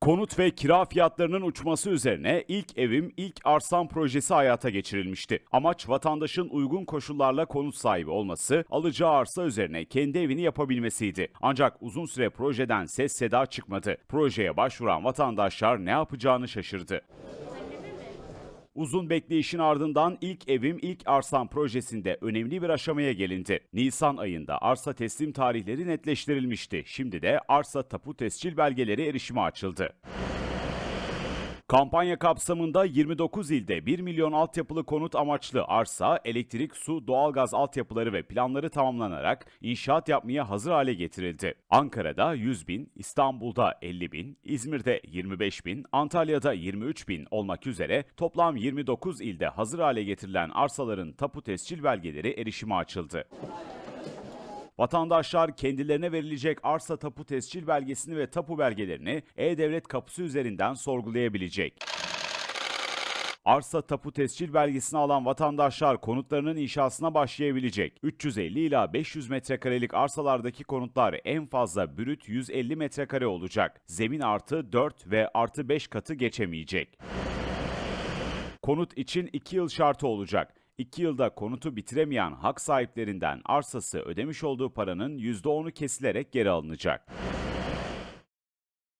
Konut ve kira fiyatlarının uçması üzerine ilk evim ilk arsam projesi hayata geçirilmişti. Amaç vatandaşın uygun koşullarla konut sahibi olması, alacağı arsa üzerine kendi evini yapabilmesiydi. Ancak uzun süre projeden ses seda çıkmadı. Projeye başvuran vatandaşlar ne yapacağını şaşırdı. Uzun bekleyişin ardından ilk evim ilk arsam projesinde önemli bir aşamaya gelindi. Nisan ayında arsa teslim tarihleri netleştirilmişti. Şimdi de arsa tapu tescil belgeleri erişime açıldı. Kampanya kapsamında 29 ilde 1 milyon altyapılı konut amaçlı arsa, elektrik, su, doğalgaz altyapıları ve planları tamamlanarak inşaat yapmaya hazır hale getirildi. Ankara'da 100 bin, İstanbul'da 50 bin, İzmir'de 25 bin, Antalya'da 23 bin olmak üzere toplam 29 ilde hazır hale getirilen arsaların tapu tescil belgeleri erişime açıldı. Vatandaşlar kendilerine verilecek arsa tapu tescil belgesini ve tapu belgelerini E-Devlet kapısı üzerinden sorgulayabilecek. Arsa tapu tescil belgesini alan vatandaşlar konutlarının inşasına başlayabilecek. 350 ila 500 metrekarelik arsalardaki konutlar en fazla brüt 150 metrekare olacak. Zemin artı 4 ve artı 5 katı geçemeyecek. Konut için 2 yıl şartı olacak. 2 yılda konutu bitiremeyen hak sahiplerinden arsası ödemiş olduğu paranın %10'u kesilerek geri alınacak.